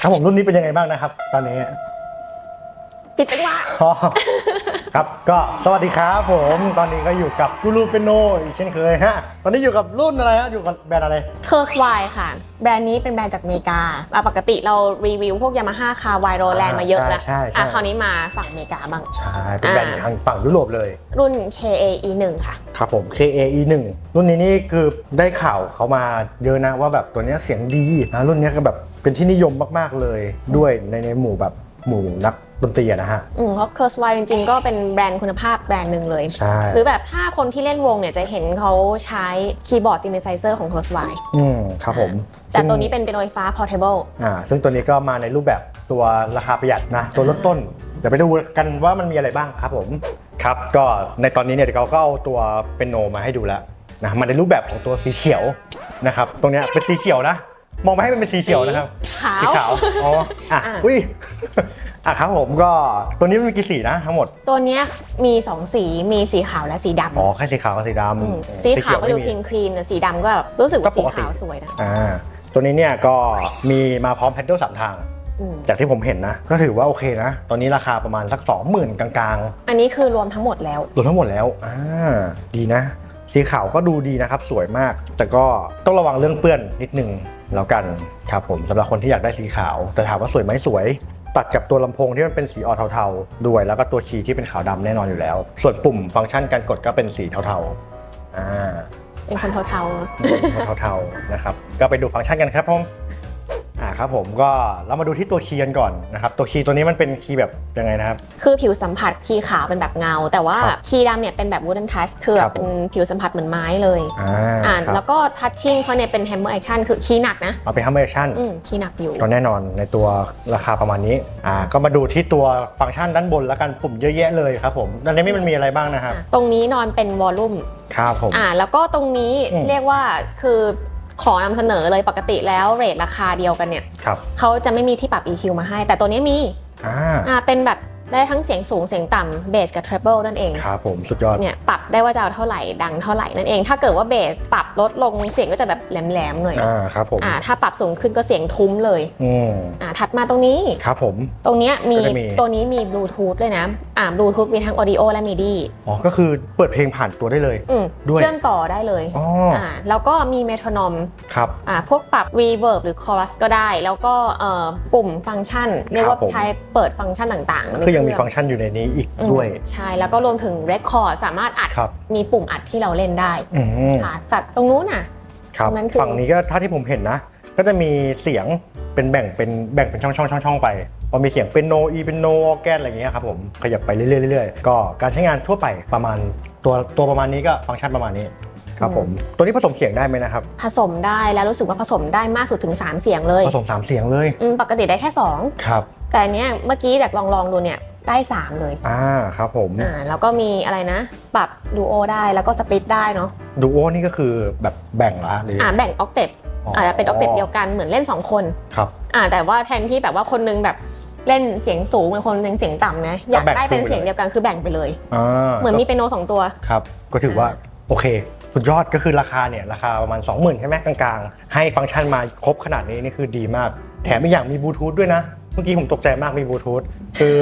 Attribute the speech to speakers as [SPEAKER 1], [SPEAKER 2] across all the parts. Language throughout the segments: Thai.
[SPEAKER 1] ครับผมรุ่นนี้เป็นยังไงบ้างนะครับ ตอนนี้
[SPEAKER 2] ปิดจังหวะ
[SPEAKER 1] อ๋อครับก็สวัสดีครับผมตอนนี้ก็อยู่กับกูรูเปนโนอีกเช่นเคยฮะตอนนี้อยู่กับรุ่นอะไรฮะอยู่กับแบรนด์อะไร
[SPEAKER 2] c u r s e y ค่ะ แบรนด์นี้เป็นแบรนด์จากอเมริกาอะปกติเรารีวิวพวกยามาฮ่าคาร์ไวโรแลนด์มาเยอะแล้ว
[SPEAKER 1] ใช่ใช่ใช่
[SPEAKER 2] อะคราวนี้มาฝั่งอเมริกาบ้าง
[SPEAKER 1] ใช่เป็นแบรนด์
[SPEAKER 2] อ่า
[SPEAKER 1] ทางฝั่งยุโรปเลย
[SPEAKER 2] รุ่น KAE 1ค่ะ
[SPEAKER 1] ครับผม KAE 1รุ่นนี้นี่คือได้ข่าวเขามาเยอะนะว่าแบบตัวเนี้ยเสียงดีนะรุ่นเนี้ยก็แบบเป็นที่นิยมมากๆเลยด้วยในในหมู่แบบหมู่นัก ดนตรีอะนะฮะ
[SPEAKER 2] อืมเพราะ c u r s e y จริงๆ ก็เป็นแบรนด์คุณภาพแบรนด์หนึ่งเลย
[SPEAKER 1] ใช่
[SPEAKER 2] หรือแบบถ้าคนที่เล่นวงเนี่ยจะเห็นเขาใช้คีย์บอร์ด synthesizer ของ c u r s e y
[SPEAKER 1] อืมครับผม
[SPEAKER 2] แต่
[SPEAKER 1] ซึ่ง
[SPEAKER 2] ตัวนี้เป็นเป็นไฟฟ้า portable
[SPEAKER 1] อ่าซึ่งตัวนี้ก็มาในรูปแบบตัวราคาประหยัดนะ ตัวลดต้น เดี๋ยวไปดูกันว่ามันมีอะไรบ้างครับผมครับก็ในตอนนี้เนี่ยเดี๋ยวเราก็เอาตัวเป็นโนมาให้ดูแล้วนะมาในรูปแบบของตัวสีเขียวนะครับตรงเนี้ยเป็นสีเขียวนะ มองมาให้มันเป็นสีเขียวนะครับ
[SPEAKER 2] ขาว
[SPEAKER 1] สีขาวอ๋ออะ
[SPEAKER 2] อะ
[SPEAKER 1] อุ้ยอะครับผมก็ตัวนี้มันมีกี่สีนะทั้งหมด
[SPEAKER 2] ตัวเนี้ยมี2สีมีสีขาวและสีดำ
[SPEAKER 1] อ๋อแค่สีขาวกับสีด
[SPEAKER 2] อืมำสีขาวก็ดู
[SPEAKER 1] ไม่
[SPEAKER 2] คลี
[SPEAKER 1] มี
[SPEAKER 2] นคลีนสีดำก็แบบรู้สึก
[SPEAKER 1] ก็
[SPEAKER 2] ว่า
[SPEAKER 1] ป
[SPEAKER 2] สี
[SPEAKER 1] กติ
[SPEAKER 2] ขาวสวยนะ
[SPEAKER 1] อ่าตัวนี้เนี่ยก็มีมาพร้อมแพดเดิลสามทาง
[SPEAKER 2] อืม
[SPEAKER 1] จากที่ผมเห็นนะ ก็ถือว่าโอเคนะ ตอนนี้ราคาประมาณสัก 20,000 กลาง
[SPEAKER 2] อันนี้คือรวมทั้งหมดแล้ว
[SPEAKER 1] ๆรวมทั้งหมดแล้วอ่าดีนะ สีขาวก็ดูดีนะครับ สวยมาก แต่ก็ต้องระวังเรื่องเปื้อนนิดนึงแล้วกันครับผมสำหรับคนที่อยากได้สีขาว แต่ถามว่าสวยไหมสวย ตัดกับตัวลำโพงที่มันเป็นสีออเทาๆด้วย แล้วก็ตัวคีย์ที่เป็นขาวดำแน่นอนอยู่แล้ว ส่วนปุ่มฟังก์ชันการกดก็เป็นสีเทาๆอ่า
[SPEAKER 2] เป็นคนเทาๆเนอะ
[SPEAKER 1] เทาๆนะครับ ก็ไปดูฟังก์ชันกันครับผม อ่าครับผมก็เรามาดูที่ตัวคีย์กันก่อนนะครับตัวคีย์ตัวนี้มันเป็นคีย์แบบยังไงนะครับ
[SPEAKER 2] คือผิวสัมผัสคีย์ขาวเป็นแบบเงา แต่ว่า
[SPEAKER 1] ครับ
[SPEAKER 2] คีย์ดำเนี่ยเป็นแบบ wooden touch คือ
[SPEAKER 1] ครับ
[SPEAKER 2] เป็นผิวสัมผัสเหมือนไม้เลย
[SPEAKER 1] อ่า
[SPEAKER 2] อ่า
[SPEAKER 1] ครับ
[SPEAKER 2] แล้วก็ touching เขาเนี่ยเป็น hammer action คือคีย์หนักนะ
[SPEAKER 1] เอาเป็นฮัมเมอร์ชั่น
[SPEAKER 2] อืมคีย์หนักอยู่
[SPEAKER 1] ก็แน่นอนในตัวราคาประมาณนี้อ่าก็มาดูที่ตัวฟังก์ชันด้านบนแล้วกันปุ่มเยอะแยะเลยครับผมด้านนี้มันมีอะไรบ้างนะครับ
[SPEAKER 2] อะตรงนี้นอนเป็นวอลลุ่ม
[SPEAKER 1] ครับผม
[SPEAKER 2] อ่าแล้วก็ตรงนี้
[SPEAKER 1] อืม
[SPEAKER 2] เรียกว่าคือ ขอนำเสนอเลยปกติแล้วเรทราคาเดียวกันเนี่ย
[SPEAKER 1] ครับ
[SPEAKER 2] เขาจะไม่มีที่ปรับ EQ มาให้ แต่ตัวนี้มี
[SPEAKER 1] อ่า
[SPEAKER 2] อ่าเป็นแบบ ได้ทั้งเสียงสูงเสียงต่ำเบสกับ treble นั่นเอง
[SPEAKER 1] ครับผมสุดยอด
[SPEAKER 2] เนี่ยปรับได้ว่าจะเอาเท่าไหร่ดังเท่าไหร่นั่นเอง ถ้าเกิดว่าเบสปรับลดลงเสียงก็จะแบบแหลมๆหน่อย
[SPEAKER 1] อ่าครับผม
[SPEAKER 2] อ่าถ้าปรับสูงขึ้นก็เสียงทุ้มเลย
[SPEAKER 1] อืม
[SPEAKER 2] อ่าถัดมาตรงนี้
[SPEAKER 1] ครับผม
[SPEAKER 2] ตรงเนี้ยมี
[SPEAKER 1] ก็จะมี
[SPEAKER 2] ตัวนี้มีบลูทูธเลยนะอ่าบลูทูธมีทั้ง audio และ MIDI
[SPEAKER 1] อ๋อก็คือเปิดเพลงผ่านตัวได้เลย
[SPEAKER 2] อืม
[SPEAKER 1] ด้วย
[SPEAKER 2] เชื่อมต่อได้เลย
[SPEAKER 1] อ๋อ
[SPEAKER 2] อ่าแล้วก็มีเมโทรนอม
[SPEAKER 1] ครับ
[SPEAKER 2] อ่าพวกปรับ reverb หรือ chorus ก็ได้ แล้วก็เอ่อปุ่มฟังก์ชันเรียกว่า
[SPEAKER 1] ผม
[SPEAKER 2] ใช้เปิดฟังก์ชันต่างๆ
[SPEAKER 1] ก็
[SPEAKER 2] ใน
[SPEAKER 1] คือยังมี
[SPEAKER 2] เครื่
[SPEAKER 1] ฟังก์ชันอยู่ในนี้อีก
[SPEAKER 2] อืม
[SPEAKER 1] ด้วย
[SPEAKER 2] ใช่แล้วก็รวมถึง record สามารถอัด
[SPEAKER 1] ครับ
[SPEAKER 2] มีปุ่มอัดที่เราเล่นได้
[SPEAKER 1] อืม
[SPEAKER 2] ค่ะสัตว์ตรงนู้นน่ะ
[SPEAKER 1] ครับ
[SPEAKER 2] ตรงนั้นคือ
[SPEAKER 1] ฝั่งนี้ก็ถ้าที่ผมเห็นนะ ก็จะมีเสียงเป็นแบ่งเป็นแบ่งเป็นช่องช่องช่องช่องไปพอมีเสียงเป็นโนอีเป็นโนออแกนอะไรอย่างเงี้ยครับผมขยับไปเรื่อยๆเรื่อยๆก็การใช้งานทั่วไปประมาณตัวตัวประมาณนี้ก็ฟังก์ชันประมาณนี้ครับผมตัวนี้ผสมเสียงได้ไหมนะครับ
[SPEAKER 2] ผสมได้แล้วรู้สึกว่าผสมได้มากสุดถึง 3 เสียงเลย
[SPEAKER 1] ผสมสามเสียงเลย
[SPEAKER 2] อืมปกติได้แค่
[SPEAKER 1] ครับ
[SPEAKER 2] 2แต่อันเนี้ยเมื่อกี้อยากลองลองๆดูเนี่ย ได้ 3 เลย
[SPEAKER 1] อ่าครับผม
[SPEAKER 2] อ่าแล้วก็มีอะไรนะ ปรับดูโอได้แล้วก็สปริตได้เนาะ
[SPEAKER 1] ดูโอนี่ก็คือแบบแบ่งละหรือ
[SPEAKER 2] อ่าแบ่งออกเตปอาจจะเป็นออกเตปเดียวกันเหมือนเล่น 2 คน
[SPEAKER 1] ครับ
[SPEAKER 2] อ่าแต่ว่าแทนที่แบบว่าคนนึงแบบเล่นเสียงสูงเป็นคนนึงเสียงต่ำนะอยากได้เป็นเสียงเดียวกันคือแบ่งไปเลย
[SPEAKER 1] อ่า
[SPEAKER 2] เหมือนมีเป็นโนสองตัว
[SPEAKER 1] ครับก็ถือว่าโอเคสุดยอดก็คือราคาเนี่ยราคาประมาณ 20,000ใช่ไหมกลางๆ ให้ฟังก์ชันมาครบขนาดนี้นี่คือดีมาก แถมอีกอย่างมีบลูทูธด้วยนะ เมื่อกี้ผมตกใจมากมีบลูทูธคือ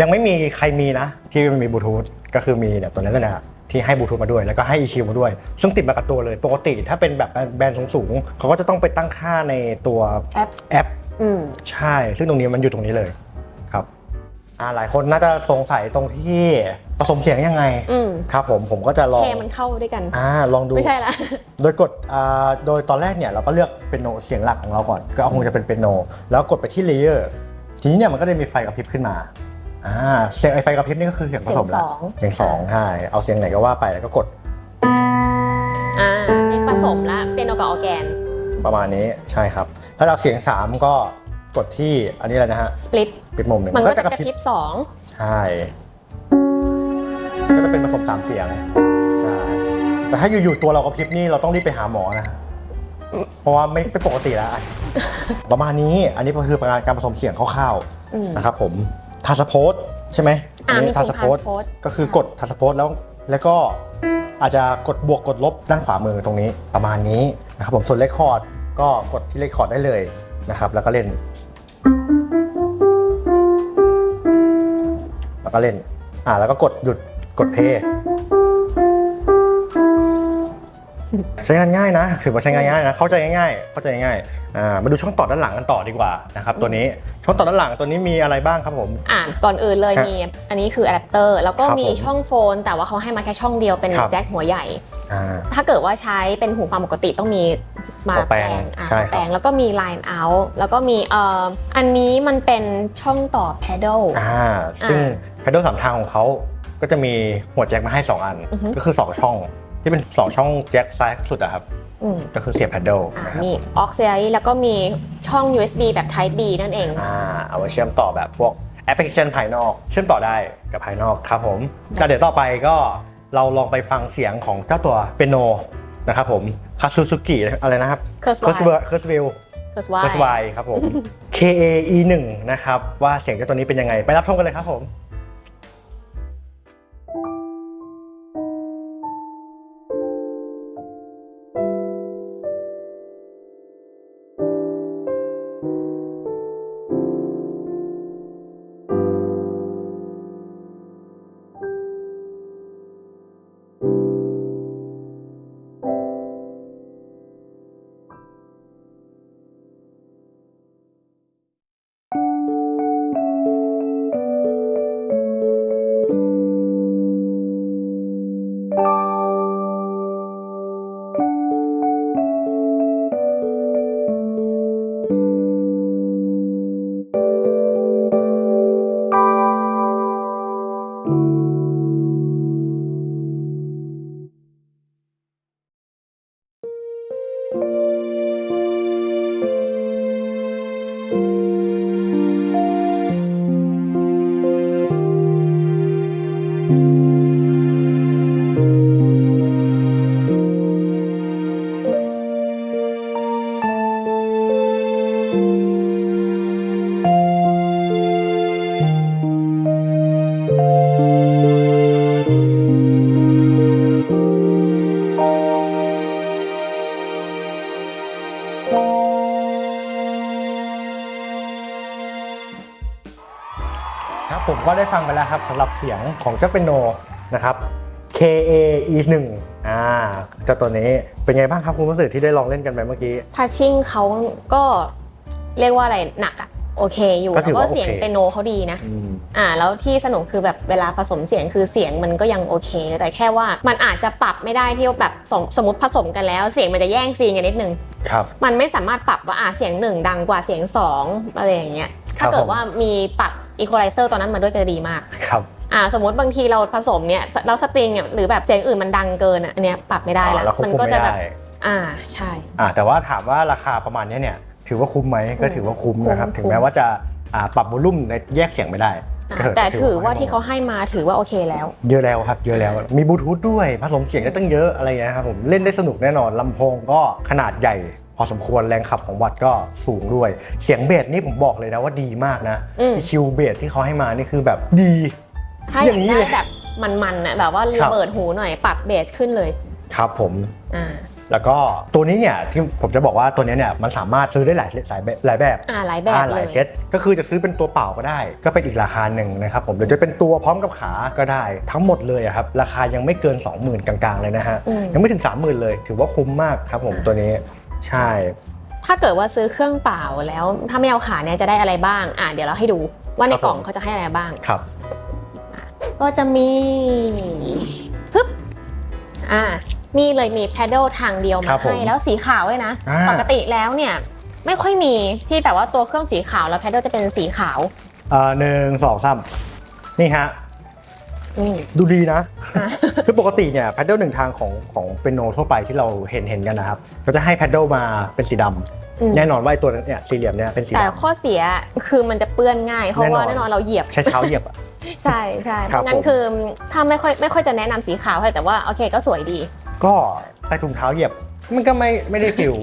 [SPEAKER 1] ยังไม่มีใครมีนะ ที่มันมีบลูทูธก็คือมีเนี่ยตัวนั้นแหละที่ให้บลูทูธมาด้วยแล้วก็ให้ EQ มาด้วย ซึ่งติดมากับตัวเลย ปกติถ้าเป็นแบบแบรนด์สูงๆเขาก็จะต้องไปตั้งค่าในตัว
[SPEAKER 2] แอป
[SPEAKER 1] แอป
[SPEAKER 2] อืม
[SPEAKER 1] ใช่ ซึ่งตรงนี้มันอยู่ตรงนี้เลยครับอ่าหลายคนน่าจะสงสัยตรงที่ผสมเสียงยังไง
[SPEAKER 2] อืม
[SPEAKER 1] ครับผมผมก็จะลอง
[SPEAKER 2] เคมันเข้าด้วยกัน
[SPEAKER 1] อ่าลองดู
[SPEAKER 2] ไม่ใช่ละ
[SPEAKER 1] โดยกดอ่าโดยตอนแรกเนี่ยเราก็เลือกเป็นโนเสียงหลักของเราก่อน ก็คงจะเป็นเป็นโน แล้วกดไปที่เลเยอร์ทีนี้เนี่ยมันก็จะมีไฟกระพริบขึ้นมา อ่าเสียงไอไฟกระพริบนี่ก็คือเสียงผสม
[SPEAKER 2] เสียงส
[SPEAKER 1] แล้ว
[SPEAKER 2] อง
[SPEAKER 1] เสียงสองใช่เอาเสียงไหนก็ว่าไปแล้วก็กด
[SPEAKER 2] อ่านี่ผสมละเป็นโนกับออร์แกน
[SPEAKER 1] ประมาณนี้ใช่ครับ ถ้าเราเสียงสามก็กดที่อันนี้เลยนะฮะ
[SPEAKER 2] สปลิต
[SPEAKER 1] ปิดมุมหนึ่ง
[SPEAKER 2] มันก็จะ
[SPEAKER 1] ก
[SPEAKER 2] ก
[SPEAKER 1] ระ
[SPEAKER 2] ระ
[SPEAKER 1] พริบ
[SPEAKER 2] พริบสอง
[SPEAKER 1] ใช่ก็จะเป็นผสมสามเสียงใช่แต่ถ้าอยู่ๆตัวเรากระพริบนี่เราต้องรีบไปหาหมอนะฮะเพราะว่าไม่ไม่ปกติแล้วประมาณนี้อันนี้ก็คือการการผสมเสียงคร่าว
[SPEAKER 2] อืม
[SPEAKER 1] ๆนะครับผม ทาสโพสใช่ไหม
[SPEAKER 2] อ่ามีปุ่ม
[SPEAKER 1] ทาสโพสก็คือกดทาสโพสแล้ว แล้วก็อาจจะกดบวกกดลบด้านขวามือตรงนี้ประมาณนี้นะครับผมส่วนเรคคอร์ดก็กดที่เรคคอร์ดได้เลยนะครับแล้วก็เล่น แล้วก็เล่นอ่าแล้วก็กดหยุดกดเพย์ ใช้งานง่ายนะ ถือว่าใช้งานง่ายนะ เข้าใจง่ายๆ เข้าใจง่ายๆอ่ามาดูช่องต่อด้านหลังกันต่อดีกว่านะครับตัวนี้ช่องต่อด้านหลังตัวนี้มีอะไรบ้างครับผม
[SPEAKER 2] อ่าก่อนอื่นเลย
[SPEAKER 1] ครับ
[SPEAKER 2] มีอันนี้คืออะแดปเตอร์แล้วก็
[SPEAKER 1] ครับ
[SPEAKER 2] มี
[SPEAKER 1] ผม
[SPEAKER 2] ช่องโฟน แต่ว่าเขาให้มาแค่ช่องเดียวเป็น
[SPEAKER 1] ครับ
[SPEAKER 2] แจ็คหัวใหญ่
[SPEAKER 1] อ่า
[SPEAKER 2] ถ้าเกิดว่าใช้เป็นหูฟังปกติต้องมีมา
[SPEAKER 1] ตัวแป
[SPEAKER 2] แป
[SPEAKER 1] ล
[SPEAKER 2] ล
[SPEAKER 1] ง
[SPEAKER 2] งอะ
[SPEAKER 1] ใช่ครับ
[SPEAKER 2] แปลงแล้วก็มี line out แล้วก็มีเอ่ออันนี้มันเป็นช่องต่อ pedal
[SPEAKER 1] อ่าซึ่งแพดเดิลสามทางของเขาก็จะมีหัวแจ็คมาให้ 2 อัน
[SPEAKER 2] อือฮึ
[SPEAKER 1] ก็คือ 2 ช่อง ที่เป็น2ช่องแจ็คซ้ายสุดอะครับ
[SPEAKER 2] อืม
[SPEAKER 1] ก็คือเสียบแพดเดิล
[SPEAKER 2] อะมี auxiliary แล้วก็มีช่อง USB แบบ Type B นั่นเอง
[SPEAKER 1] อ่าเอาไว้เชื่อมต่อแบบพวกแอปพลิเคชันภายนอก เชื่อมต่อได้กับภายนอกครับผมก็เดี๋ยวต่อไปก็เราลองไปฟังเสียงของเจ้าตัวเปียโนนะครับผมคาซูซูกิอะไรนะครับ
[SPEAKER 2] Curse
[SPEAKER 1] เคิร์ส
[SPEAKER 2] Y
[SPEAKER 1] เคิร์สวิล
[SPEAKER 2] Curse
[SPEAKER 1] เคิร์ส
[SPEAKER 2] Y
[SPEAKER 1] วครับผม KAE 1นะครับ ว่าเสียงเจ้าตัวนี้เป็นยังไง ไปรับชมกันเลยครับผม ครั ได้ฟังไปแล้วครับสำหรับเสียงของเจ้าเปียโนนะครับ KAE 1 อ่าเจ้าตัวนี้เป็นไงบ้างครับคุณผู้สื่อที่ได้ลองเล่นกันไปเมื่อกี้
[SPEAKER 2] Touching เขาก็เรียกว่าอะไรหนักอะโอเคอยู่
[SPEAKER 1] ก็ถื
[SPEAKER 2] แล้ว
[SPEAKER 1] อ
[SPEAKER 2] ก็
[SPEAKER 1] ว่าโอเค
[SPEAKER 2] เสียงเปียโนเขาดีนะอ่าแล้วที่สนุกคือแบบเวลาผสมเสียงคือเสียงมันก็ยังโอเค แต่แค่ว่ามันอาจจะปรับไม่ได้ที่แบบสมสมมติผสมกันแล้ว เสียงมันจะแย่งซีนกันนิดนึง
[SPEAKER 1] ครับ
[SPEAKER 2] มันไม่สามารถปรับว่าอ่าเสียงหนึ่งดังกว่าเสียงสองอะไรอย่างเงี้ย
[SPEAKER 1] ครั
[SPEAKER 2] ถ้า
[SPEAKER 1] บ
[SPEAKER 2] เกิ
[SPEAKER 1] ผ
[SPEAKER 2] ด
[SPEAKER 1] ม
[SPEAKER 2] ว่ามีปรับอีควอไลเซอร์ตอนนั้นมาด้วยจะดีมาก
[SPEAKER 1] ครับ
[SPEAKER 2] อ่าสมมติบางทีเราผสมเนี่ยแล้วสตริงเนี่ยหรือแบบเสียงอื่นมันดังเกินอะอันเนี้ยปรับไม่ได้
[SPEAKER 1] อ๋อ
[SPEAKER 2] ละ
[SPEAKER 1] แล้วควบ
[SPEAKER 2] มั
[SPEAKER 1] คุม
[SPEAKER 2] ก็
[SPEAKER 1] ไม่
[SPEAKER 2] จะแบ
[SPEAKER 1] ได้
[SPEAKER 2] บอ่าใช่
[SPEAKER 1] อ่าแต่ว่าถามว่าราคาประมาณเนี้ยเนี่ยถือว่าคุ้มไหมก็ถือว่าคุ้มนะครับ
[SPEAKER 2] คุ้ม
[SPEAKER 1] ถึงแม้ว่าจะอ่าปรับวอลลุ่มในแยกเสียงไม่ได้
[SPEAKER 2] อ่า
[SPEAKER 1] ก็เถะ
[SPEAKER 2] แต่ถือว่า
[SPEAKER 1] ให้
[SPEAKER 2] ที่เขาให้มาถือว่าโอเคแล้ว
[SPEAKER 1] เยอะแล้วครับ เยอะแล้วมีบลูทูธด้วยผสมเสียงได้ตั้งเยอะอะไรเงี้ยครับผมเล่นได้สนุกแน่นอนลำโพงก็ขนาดใหญ่พ อสมควรแรงขับของวัดก็สูงด้วย เสียงเบสนี่ผมบอกเลยนะว่าดีมากนะ
[SPEAKER 2] อืม
[SPEAKER 1] คิวเบสที่เขาให้มานี่คือแบบดี
[SPEAKER 2] ถ้าอ
[SPEAKER 1] อย่า
[SPEAKER 2] ก
[SPEAKER 1] ย่างนี้
[SPEAKER 2] ได้
[SPEAKER 1] เลย
[SPEAKER 2] แบบมันๆน่ะแบบว่า
[SPEAKER 1] ครับ
[SPEAKER 2] ระเบิดหูหน่อยปรับเบสขึ้นเลย
[SPEAKER 1] ครับผม
[SPEAKER 2] อ่า
[SPEAKER 1] แล้วก็ตัวนี้เนี่ยที่ผมจะบอกว่าตัวนี้เนี่ยมันสามารถซื้อได้หลายหลายแบบหลายแบบ
[SPEAKER 2] อ่าหลายแบบ
[SPEAKER 1] อ่าห
[SPEAKER 2] เล
[SPEAKER 1] ลาย
[SPEAKER 2] ย
[SPEAKER 1] เซตก็คือจะซื้อเป็นตัวเปล่าก็ได้ ก็เป็นอีกราคาหนึ่งนะครับผมหรือจะเป็นตัวพร้อมกับขาก็ได้ ทั้งหมดเลยอะครับ ราคายังไม่เกิน 20,000 กลางๆ เลยนะฮะ
[SPEAKER 2] อืม
[SPEAKER 1] ยังไม่ถึง 30,000 เลย ถือว่าคุ้มมากครับผมตัวนี้ ใช่
[SPEAKER 2] ถ้าเกิดว่าซื้อเครื่องเปล่าแล้วถ้าไม่เอาขาเนี่ยจะได้อะไรบ้างอ่าเดี๋ยวเราให้ดูว่าใน
[SPEAKER 1] ครับ
[SPEAKER 2] กล่อง
[SPEAKER 1] ผม
[SPEAKER 2] เขาจะให้อะไรบ้าง
[SPEAKER 1] ครับ
[SPEAKER 2] ก็จะมีปึ๊บอ่านี่เลยมีแพดเดิลทางเดียว
[SPEAKER 1] ครั
[SPEAKER 2] มา
[SPEAKER 1] บผม
[SPEAKER 2] ให้แล้วสีขาวเลยนะ
[SPEAKER 1] อ่า
[SPEAKER 2] ปกติแล้วเนี่ยไม่ค่อยมีที่แบบว่าตัวเครื่องสีขาวแล้วแพดเดิลจะเป็นสีขาว
[SPEAKER 1] เอ่อหนึ่งสองสามนี่ฮะ
[SPEAKER 2] นี่
[SPEAKER 1] ดูดีนะ
[SPEAKER 2] อะ
[SPEAKER 1] คือปกติเนี่ยแพดเดิลหนึ่งทางของของเป็นโนทั่วไปที่เราเห็นเห็นกันนะครับก็จะให้แพดเดิลมาเป็นสีดำ
[SPEAKER 2] อืม
[SPEAKER 1] แน่นอนว่าไอ้ตัวเนี่ยสี่เหลี่ยมเนี่ยเป็นสี
[SPEAKER 2] แต่
[SPEAKER 1] ดำ
[SPEAKER 2] ข้อเสียคือมันจะเปื้อนง่าย เพราะว่า
[SPEAKER 1] แน่
[SPEAKER 2] แน่
[SPEAKER 1] น
[SPEAKER 2] น
[SPEAKER 1] อ
[SPEAKER 2] อนนเราเหยียบ
[SPEAKER 1] ใช้เท้าเหยียบอะ
[SPEAKER 2] ใช่ใช่
[SPEAKER 1] ครับ
[SPEAKER 2] งั้
[SPEAKER 1] ผ
[SPEAKER 2] น
[SPEAKER 1] ม
[SPEAKER 2] คือถ้าไม่ค่อยไม่ค่อยจะแนะนำสีขาวให้แต่ว่าโอเคก็สวยดี
[SPEAKER 1] ก็ใส่ถุงเท้าเหยียบมันก็ไม่ไม่ได้ฟิล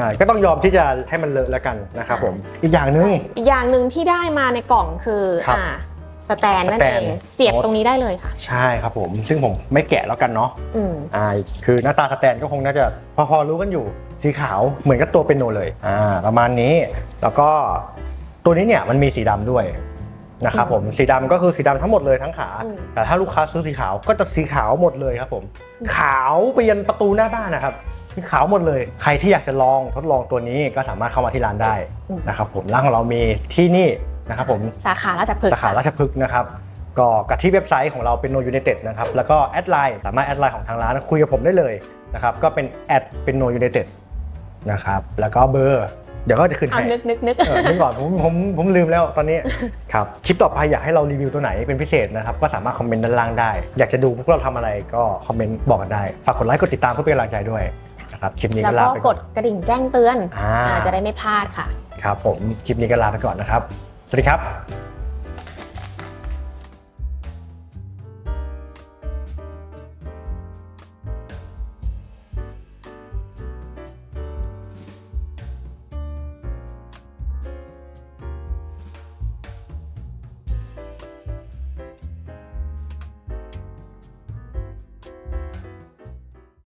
[SPEAKER 1] อ่าก็ต้องยอมที่จะให้มันเลอะแล้วกันนะครับผมอีกอย่างหนึง
[SPEAKER 2] อีกอย่างหนึ่งที่ได้มาในกล่องคือ
[SPEAKER 1] ครับ
[SPEAKER 2] อ่า สแตนนั่น
[SPEAKER 1] สแต
[SPEAKER 2] เอนงเสียบตรงนี้ได้เลยค่ะ
[SPEAKER 1] ใช่ครับผม ซึ่งผมไม่แกะแล้วกันเนาะ
[SPEAKER 2] อืม
[SPEAKER 1] อ่าคือหน้าตาสแตนก็คงน่าจะพอพอรู้กันอยู่ สีขาวเหมือนกับตัวเป็นโนเลยอ่าประมาณนี้ แล้วก็ตัวนี้เนี่ยมันมีสีดำด้วยนะครับผมสีดำก็คือสีดำทั้งหมดเลยทั้งขา
[SPEAKER 2] อืม
[SPEAKER 1] แต่ถ้าลูกค้าซื้อสีขาวก็จะสีขาวหมดเลยครับผม ขาวไปยันประตูหน้าบ้านนะครับสีขาวหมดเลย ใครที่อยากจะลองทดลองตัวนี้ก็สามารถเข้ามาที่ร้านได้นะครับผมร้านของเรามีที่นี่ นะครับผม
[SPEAKER 2] สาขาราชพฤกษ์
[SPEAKER 1] สาขาราชพฤกษ์นะครับก็กับที่เว็บไซต์ของเราเป็น No United นะครับแล้วก็แอดไลน์สามารถแอดไลน์ของทางร้านคุยกับผมได้เลยนะครับก็เป็นแอดเป็น No United นะครับแล้วก็เบอร์เดี๋ยวก็จะขึ้น
[SPEAKER 2] เอา
[SPEAKER 1] ให้
[SPEAKER 2] นึกนึกนึก
[SPEAKER 1] เออนึกก่อนผมผมผมลืมแล้วตอนนี้ครับคลิปต่อไปอยากให้เรารีวิวตัวไหนเป็นพิเศษนะครับก็สามารถคอมเมนต์ด้านล่างได้ อยากจะดูพวกเราทำอะไรก็คอมเมนต์บอกกันได้ ฝากกดไลค์กดติดตามเพื่อเป็นกำลังใจด้วยนะครับคลิปนี้
[SPEAKER 2] แล้
[SPEAKER 1] ก็
[SPEAKER 2] ว
[SPEAKER 1] ลา
[SPEAKER 2] ก็
[SPEAKER 1] ไป
[SPEAKER 2] ก
[SPEAKER 1] ก่อน
[SPEAKER 2] ดกระดิ่งแจ้งเตือน
[SPEAKER 1] อ่า
[SPEAKER 2] อ่าจะได้ไม่พลาดค่ะ
[SPEAKER 1] ครับผมคลิปนี้ก็ลาไปก่อนนะครับ สวัสดีครับ